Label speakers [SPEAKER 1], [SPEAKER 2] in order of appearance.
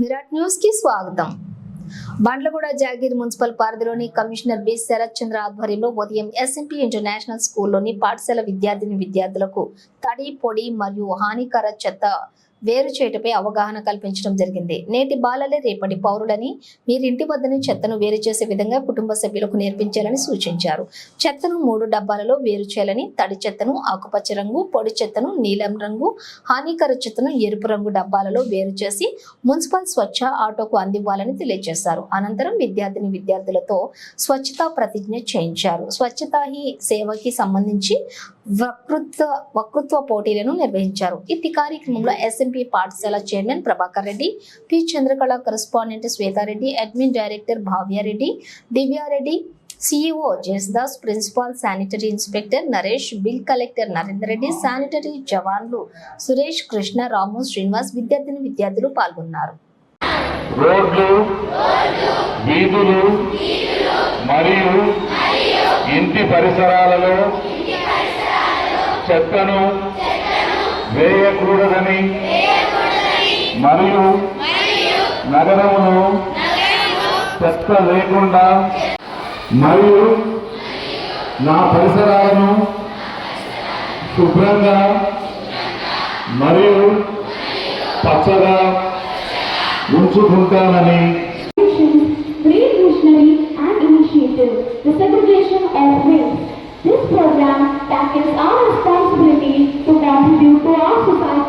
[SPEAKER 1] విరాట్ న్యూస్కి స్వాగతం. బండ్లగూడ జాగీర్ మున్సిపల్ పరిధిలోని కమిషనర్ బి. శరత్ చంద్ర ఆధ్వర్యంలో ఉదయం ఎస్ఎంపీ ఇంటర్నేషనల్ స్కూల్లోని పాఠశాల విద్యార్థిని విద్యార్థులకు తడి పొడి మరియు హానికర చెత్త వేరు చేయటపై అవగాహన కల్పించడం జరిగింది. నేటి బాలలే రేపటి పౌరులని మీరింటి వద్దనే చెత్తను వేరు చేసే విధంగా కుటుంబ సభ్యులకు నేర్పించాలని సూచించారు. చెత్తను మూడు డబ్బాలలో వేరు చేయాలని తడి చెత్తను ఆకుపచ్చ రంగు పొడి చెత్తను నీలం రంగు హానికర చెత్తను ఎరుపు రంగు డబ్బాలలో వేరు చేసి మున్సిపల్ స్వచ్ఛ ఆటోకు అందివ్వాలని తెలియజేశారు. అనంతరం విద్యార్థిని విద్యార్థులతో స్వచ్ఛతా ప్రతిజ్ఞ చేయించారు. స్వచ్ఛతా హీ సేవకి సంబంధించి వక్తృత్వ వక్తృత్వ పోటీలను నిర్వహించారు. ఇట్టి కార్యక్రమంలో ఎస్ఎంపీ పాఠశాల chairman Prabhakar Reddy P. Chandrakala correspondent Shweta Reddy admin director Bhavya Reddy Divya Reddy CEO Jayasdas principal sanitary inspector Naresh bill collector Narender Reddy sanitary జవాన్లు సురేష్ కృష్ణ రాము శ్రీనివాస్ విద్యార్థిని విద్యార్థులు పాల్గొన్నారు.
[SPEAKER 2] రోడ్లు వీధులు మరియు ఇంటి పరిసరాలలో చెత్తను వేయకూడదని మరియు నగరమును చెత్త లేకుండా మరియు నా పరిసరాలను శుభ్రంగా మరియు పచ్చగా ఉంచుకుంటానని
[SPEAKER 3] revolutionary and initiative, the segregation of waste. This program tackles our responsibility to contribute to our society